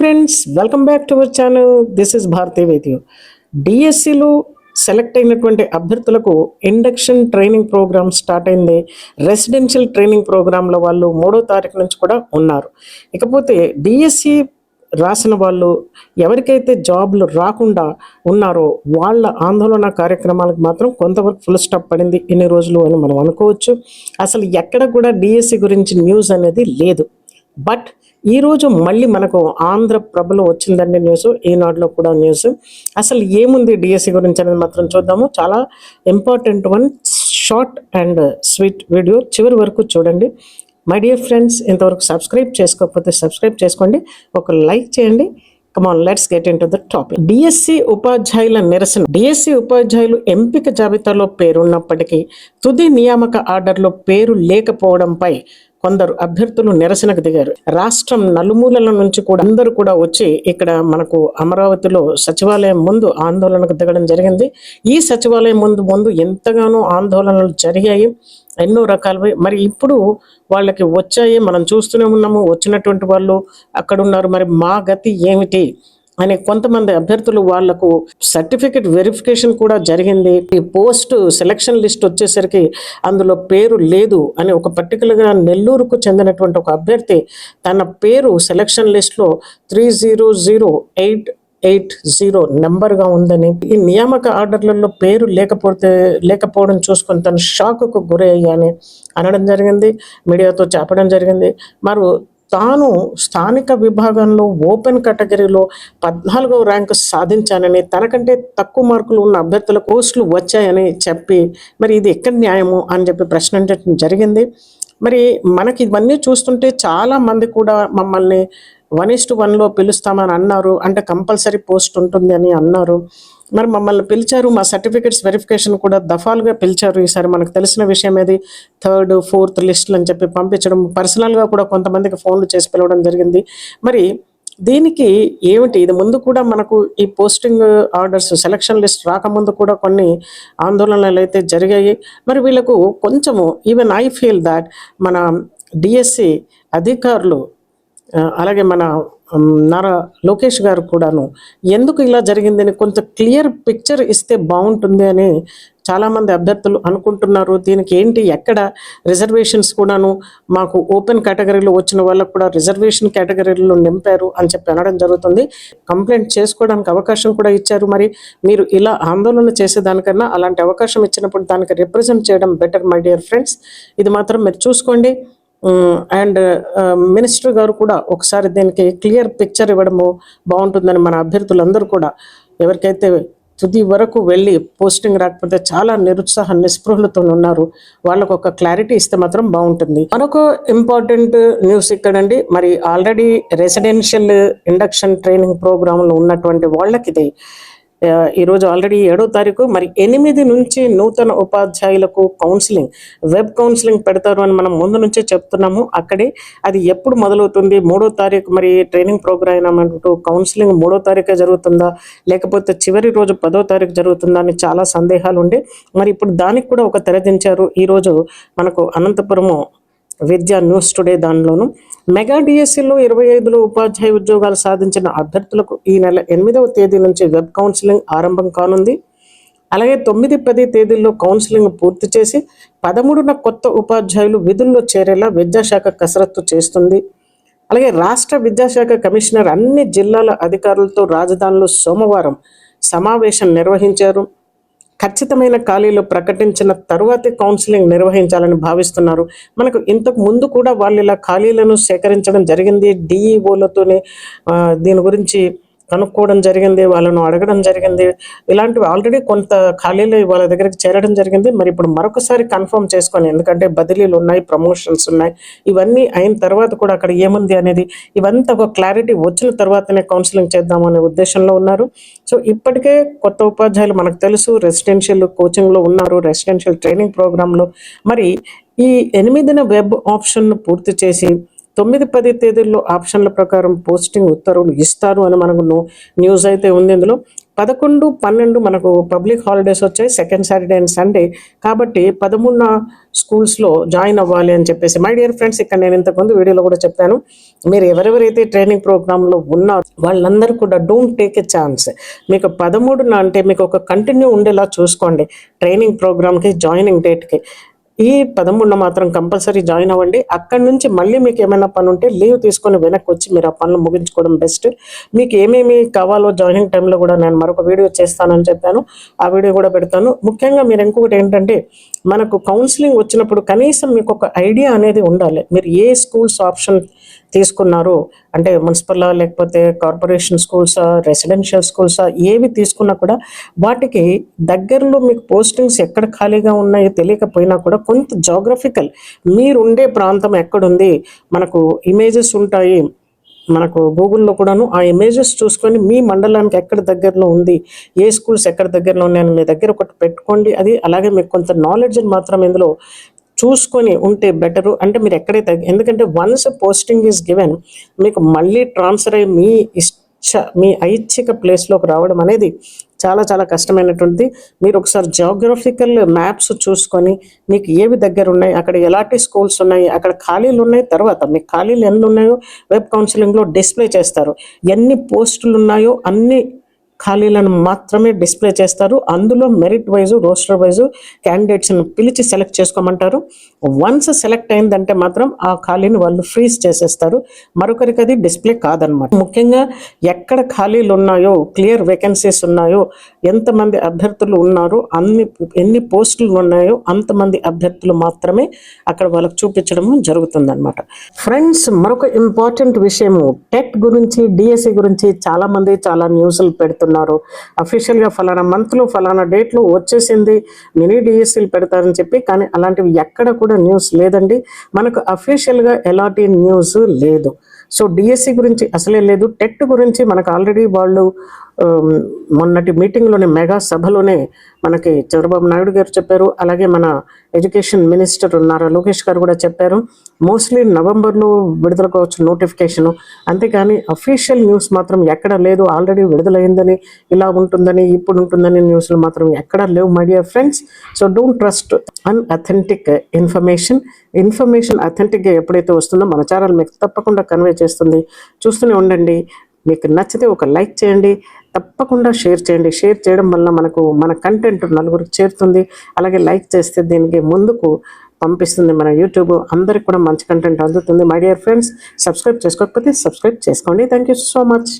Friends welcome back to our channel this is Bharati with డిఎస్సిలో select అయినటువంటి అభ్యర్థులకు induction training programme start అయింది. Residential training ప్రోగ్రాంలో వాళ్ళు మూడో తారీఖు నుంచి కూడా ఉన్నారు. ఇకపోతే డిఎస్సి రాసిన వాళ్ళు ఎవరికైతే జాబ్లు రాకుండా ఉన్నారో వాళ్ళ ఆందోళన కార్యక్రమాలకు మాత్రం కొంతవరకు ఫుల్ స్టాప్ పడింది ఇన్ని రోజులు అని మనం అనుకోవచ్చు. అసలు ఎక్కడ కూడా డిఎస్సి గురించి న్యూస్ అనేది లేదు. బట్ ఈరోజు మళ్ళీ మనకు ఆంధ్ర ప్రభలో వచ్చిందండి న్యూస్ ఈనాడులో కూడా న్యూస్. అసలు ఏముంది డిఎస్సి గురించి అనేది మాత్రం చూద్దాము. చాలా important one short and sweet video చివరి వరకు చూడండి. మై డియర్ ఫ్రెండ్స్ ఇంతవరకు సబ్స్క్రైబ్ చేసుకోకపోతే సబ్స్క్రైబ్ చేసుకోండి. ఒక లైక్ చేయండి. Come on let's get into the topic DSC ఉపాధ్యాయుల నిరసన. డిఎస్సి ఉపాధ్యాయులు ఎంపిక జాబితాలో పేరున్నప్పటికీ తుది నియామక ఆర్డర్లో పేరు లేకపోవడంపై కొందరు అభ్యర్థులు నిరసనకు దిగారు. రాష్ట్రం నలుమూలల నుంచి కూడా అందరూ కూడా వచ్చి ఇక్కడ మనకు అమరావతిలో సచివాలయం ముందు ఆందోళనకు దిగడం జరిగింది. ఈ సచివాలయం ముందు ముందు ఎంతగానో ఆందోళనలు జరిగాయి. ఎన్నో రకాలవి. మరి ఇప్పుడు వాళ్ళకి వచ్చాయి. మనం చూస్తూనే ఉన్నాము. వచ్చినటువంటి వాళ్ళు అక్కడ ఉన్నారు మరి మా గతి ఏమిటి? అని కొంతమంది అభ్యర్థులు వాళ్ళకు సర్టిఫికెట్ వెరిఫికేషన్ కూడా జరిగింది. ఈ పోస్ట్ సెలక్షన్ లిస్ట్ వచ్చేసరికి అందులో పేరు లేదు అని ఒక పర్టికులర్గా నెల్లూరుకు చెందినటువంటి ఒక అభ్యర్థి తన పేరు సెలక్షన్ లిస్ట్లో three zero zero eight eight zero నెంబర్గా ఉందని ఈ నియామక ఆర్డర్లలో పేరు లేకపోతే లేకపోవడం చూసుకొని తను షాక్కు గురయ్యాని అనడం జరిగింది. మీడియాతో చెప్పడం జరిగింది. మరి తాను స్థానిక విభాగంలో ఓపెన్ కేటగిరీలో పద్నాలుగవ ర్యాంకు సాధించానని తనకంటే తక్కువ మార్కులు ఉన్న అభ్యర్థుల పోస్టులు వచ్చాయని చెప్పి మరి ఇది ఎక్కడ న్యాయము అని చెప్పి ప్రశ్నించడం జరిగింది. మరి మనకి ఇవన్నీ చూస్తుంటే చాలా మంది కూడా మమ్మల్ని వన్ ఇస్ టు వన్లో పిలుస్తామని అన్నారు. అంటే కంపల్సరీ పోస్ట్ ఉంటుంది అని అన్నారు. మరి మమ్మల్ని పిలిచారు మా సర్టిఫికెట్స్ వెరిఫికేషన్ కూడా దఫాలుగా పిలిచారు ఈసారి. మనకు తెలిసిన విషయం ఏది? థర్డ్ ఫోర్త్ లిస్టులు అని చెప్పి పంపించడం. పర్సనల్గా కూడా కొంతమందికి ఫోన్లు చేసి పిలవడం జరిగింది. మరి దీనికి ఏమిటి? ఇది ముందు కూడా మనకు ఈ పోస్టింగ్ ఆర్డర్స్ సెలక్షన్ లిస్ట్ రాకముందు కూడా కొన్ని ఆందోళనలు అయితే జరిగాయి. మరి వీళ్ళకు కొంచెము ఈవెన్ ఐ ఫీల్ దాట్ మన డిఎస్సి అధికారులు అలాగే మన నారా లోకేష్ గారు కూడాను ఎందుకు ఇలా జరిగిందని కొంత క్లియర్ పిక్చర్ ఇస్తే బాగుంటుంది అని చాలామంది అభ్యర్థులు అనుకుంటున్నారు. దీనికి ఏంటి? ఎక్కడ రిజర్వేషన్స్ కూడాను మాకు ఓపెన్ కేటగిరీలో వచ్చిన వాళ్ళకు కూడా రిజర్వేషన్ కేటగిరీలో నింపారు అని చెప్పి అనడం జరుగుతుంది. కంప్లైంట్ చేసుకోవడానికి అవకాశం కూడా ఇచ్చారు. మరి మీరు ఇలా ఆందోళన చేసేదానికన్నా అలాంటి అవకాశం ఇచ్చినప్పుడు దానికి రిప్రజెంట్ చేయడం బెటర్ మై డియర్ ఫ్రెండ్స్. ఇది మాత్రం మీరు చూసుకోండి. అండ్ మినిస్టర్ గారు కూడా ఒకసారి దీనికి క్లియర్ పిక్చర్ ఇవ్వడము బాగుంటుందని మన అభ్యర్థులందరూ కూడా ఎవరికైతే తుది వరకు వెళ్ళి పోస్టింగ్ రాకపోతే చాలా నిరుత్సాహ నిస్పృహలతో ఉన్నారు. వాళ్ళకు ఒక క్లారిటీ ఇస్తే మాత్రం బాగుంటుంది. మరొక ఇంపార్టెంట్ న్యూస్ ఇక్కడండి. మరి ఆల్రెడీ రెసిడెన్షియల్ ఇండక్షన్ ట్రైనింగ్ ప్రోగ్రాంలో ఉన్నటువంటి వాళ్ళకి ఇది ఈరోజు ఆల్రెడీ ఏడో తారీఖు. మరి ఎనిమిది నుంచి నూతన ఉపాధ్యాయులకు కౌన్సిలింగ్ వెబ్ కౌన్సిలింగ్ పెడతారు అని మనం ముందు నుంచే చెప్తున్నాము. అక్కడే అది ఎప్పుడు మొదలవుతుంది? మూడో తారీఖు మరి ట్రైనింగ్ ప్రోగ్రామ్ అంటూ కౌన్సిలింగ్ మూడో తారీఖే జరుగుతుందా? లేకపోతే చివరి రోజు పదో తారీఖు జరుగుతుందా అని చాలా సందేహాలు ఉండే. మరి ఇప్పుడు దానికి కూడా ఒక తెరదించారు ఈరోజు మనకు అనంతపురము విద్యా న్యూస్ టుడే దానిలోను. మెగా డిఎస్సిలో ఇరవై ఐదులో ఉపాధ్యాయ ఉద్యోగాలు సాధించిన అభ్యర్థులకు ఈ నెల ఎనిమిదవ తేదీ నుంచి వెబ్ కౌన్సిలింగ్ ఆరంభం కానుంది. అలాగే తొమ్మిది పది తేదీల్లో కౌన్సిలింగ్ పూర్తి చేసి పదమూడున కొత్త ఉపాధ్యాయులు విధుల్లో చేరేలా విద్యాశాఖ కసరత్తు చేస్తుంది. అలాగే రాష్ట్ర విద్యాశాఖ కమిషనర్ అన్ని జిల్లాల అధికారులతో రాజధానిలో సోమవారం సమావేశం నిర్వహించారు. ఖచ్చితమైన ఖాళీలు ప్రకటించిన తరువాతే కౌన్సిలింగ్ నిర్వహించాలని భావిస్తున్నారు. మనకు ఇంతకు ముందు కూడా వాళ్ళు ఇలా ఖాళీలను సేకరించడం జరిగింది. డిఈఓలతోనే దీని గురించి కనుక్కోవడం జరిగింది వాళ్ళను అడగడం జరిగింది. ఇలాంటివి ఆల్రెడీ కొంత ఖాళీలు వాళ్ళ దగ్గరికి చేరడం జరిగింది. మరి ఇప్పుడు మరొకసారి కన్ఫర్మ్ చేసుకొని ఎందుకంటే బదిలీలు ఉన్నాయి ప్రమోషన్స్ ఉన్నాయి ఇవన్నీ అయిన తర్వాత కూడా అక్కడ ఏముంది అనేది ఇవంతా ఒక క్లారిటీ వచ్చిన తర్వాతనే కౌన్సిలింగ్ చేద్దామనే ఉద్దేశంలో ఉన్నారు. సో ఇప్పటికే కొత్త ఉపాధ్యాయులు మనకు తెలుసు రెసిడెన్షియల్ కోచింగ్లో ఉన్నారు రెసిడెన్షియల్ ట్రైనింగ్ ప్రోగ్రాంలో మరి ఈ ఎనిమిదిన వెబ్ ఆప్షన్ను పూర్తి చేసి తొమ్మిది పది తేదీల్లో ఆప్షన్ల ప్రకారం పోస్టింగ్ ఉత్తర్వులు ఇస్తారు అని మనకు న్యూస్ అయితే ఉంది ఇందులో. పదకొండు పన్నెండు మనకు పబ్లిక్ హాలిడేస్ వచ్చాయి సెకండ్ సాటర్డే అండ్ సండే. కాబట్టి పదమూడున స్కూల్స్లో జాయిన్ అవ్వాలి అని చెప్పేసి. మై డియర్ ఫ్రెండ్స్ ఇక్కడ నేను ఇంతకుముందు వీడియోలో కూడా చెప్పాను. మీరు ఎవరెవరైతే ట్రైనింగ్ ప్రోగ్రాంలో ఉన్నారో వాళ్ళందరూ కూడా డోంట్ టేక్ ఎ ఛాన్స్. మీకు పదమూడున అంటే మీకు ఒక కంటిన్యూ ఉండేలా చూసుకోండి. ట్రైనింగ్ ప్రోగ్రామ్కి జాయినింగ్ డేట్కి. ఈ పదమూడున మాత్రం కంపల్సరీ జాయిన్ అవ్వండి. అక్కడి నుంచి మళ్ళీ మీకు ఏమైనా పని ఉంటే లీవ్ తీసుకొని వెనక్కి వచ్చి మీరు ఆ పనులు ముగించుకోవడం బెస్ట్. మీకు ఏమేమి కావాలో జాయినింగ్ టైంలో కూడా నేను మరొక వీడియో చేస్తానని చెప్పాను. ఆ వీడియో కూడా పెడతాను. ముఖ్యంగా మీరు ఇంకొకటి ఏంటంటే మనకు కౌన్సిలింగ్ వచ్చినప్పుడు కనీసం మీకు ఒక ఐడియా అనేది ఉండాలి. మీరు ఏ స్కూల్స్ ఆప్షన్ తీసుకున్నారు. అంటే మున్సిపల్ లేకపోతే కార్పొరేషన్ స్కూల్స్ రెసిడెన్షియల్ స్కూల్స్ ఏవి తీసుకున్నా కూడా వాటికి దగ్గరలో మీకు పోస్టింగ్స్ ఎక్కడ ఖాళీగా ఉన్నాయో తెలియకపోయినా కూడా కొంత జాగ్రఫికల్ మీరు ఉండే ప్రాంతం ఎక్కడుంది మనకు ఇమేజెస్ ఉంటాయి మనకు గూగుల్లో కూడాను ఆ ఇమేజెస్ చూసుకొని మీ మండలానికి ఎక్కడ దగ్గరలో ఉంది ఏ స్కూల్స్ ఎక్కడ దగ్గరలో ఉన్నాయని మీ దగ్గర ఒకటి పెట్టుకోండి. అది అలాగే మీకు కొంత నాలెడ్జ్ మాత్రం ఇందులో చూసుకొని ఉంటే బెటరు. అంటే మీరు ఎక్కడైతే ఎందుకంటే వన్స్ పోస్టింగ్ ఈజ్ గివెన్ మీకు మళ్ళీ ట్రాన్స్ఫర్ అయ్యి మీ ఇష్ట మీ ఐచ్ఛిక ప్లేస్లోకి రావడం అనేది చాలా చాలా కష్టమైనటువంటిది. మీరు ఒకసారి జాగ్రఫికల్ మ్యాప్స్ చూసుకొని మీకు ఏవి దగ్గర ఉన్నాయి అక్కడ ఎలాంటి స్కూల్స్ ఉన్నాయి అక్కడ ఖాళీలు ఉన్నాయి తర్వాత మీకు ఖాళీలు ఎన్ని ఉన్నాయో వెబ్ కౌన్సిలింగ్లో డిస్ప్లే చేస్తారు. ఎన్ని పోస్టులు ఉన్నాయో అన్ని ఖాళీలను మాత్రమే డిస్ప్లే చేస్తారు. అందులో మెరిట్ వైజు రోస్టర్ వైజు క్యాండిడేట్స్ని పిలిచి సెలెక్ట్ చేసుకోమంటారు. వన్స్ సెలెక్ట్ అయిందంటే మాత్రం ఆ ఖాళీని వాళ్ళు ఫ్రీజ్ చేసేస్తారు. మరొకరికి అది డిస్ప్లే కాదనమాట ముఖ్యంగా ఎక్కడ ఖాళీలు ఉన్నాయో క్లియర్ వేకెన్సీస్ ఉన్నాయో ఎంతమంది అభ్యర్థులు ఉన్నారో అన్ని ఎన్ని పోస్టులు ఉన్నాయో అంతమంది అభ్యర్థులు మాత్రమే అక్కడ వాళ్ళకి చూపించడం జరుగుతుందన్నమాట. ఫ్రెండ్స్ మరొక ఇంపార్టెంట్ విషయము టెట్ గురించి డిఎస్సి గురించి చాలామంది చాలా న్యూస్లు పెడుతున్నారు. అఫీషియల్గా ఫలానా మంత్లో ఫలానా డేట్లో వచ్చేసింది. మినీ డిఎస్సీలు పెడతారని చెప్పి కానీ అలాంటివి ఎక్కడ కూడా న్యూస్ లేదండి. మనకు అఫీషియల్గా ఎలాంటి న్యూస్ లేదు. సో డిఎస్సి గురించి అసలే లేదు. టెట్ గురించి మనకు ఆల్రెడీ వాళ్ళు మొన్నటి మీటింగ్లోనే మెగా సభలోనే మనకి చంద్రబాబు నాయుడు గారు చెప్పారు. అలాగే మన ఎడ్యుకేషన్ మినిస్టర్ నారా లోకేష్ గారు కూడా చెప్పారు. మోస్ట్లీ నవంబర్లో విడుదల కావచ్చు నోటిఫికేషన్. అంతేకాని అఫీషియల్ న్యూస్ మాత్రం ఎక్కడ లేదు. ఆల్రెడీ విడుదలైందని ఇలా ఉంటుందని ఇప్పుడు ఉంటుందని న్యూస్లు మాత్రం ఎక్కడ లేవు my dear friends so don't trust unauthentic information information అథెంటిక్గా ఎప్పుడైతే వస్తుందో మన ఛానల్ మీకు తప్పకుండా కన్వే చేస్తుంది. చూస్తూనే ఉండండి. మీకు నచ్చితే ఒక లైక్ చేయండి తప్పకుండా షేర్ చేయండి. షేర్ చేయడం వల్ల మనకు మన కంటెంట్ నలుగురికి చేరుతుంది. అలాగే లైక్ చేస్తే దీనికి ముందుకు పంపిస్తుంది మన యూట్యూబ్. అందరికి కూడా మంచి కంటెంట్ అందుతుంది. మై డియర్ ఫ్రెండ్స్ సబ్స్క్రైబ్ చేసుకోకపోతే సబ్స్క్రైబ్ చేసుకోండి. Thank you so much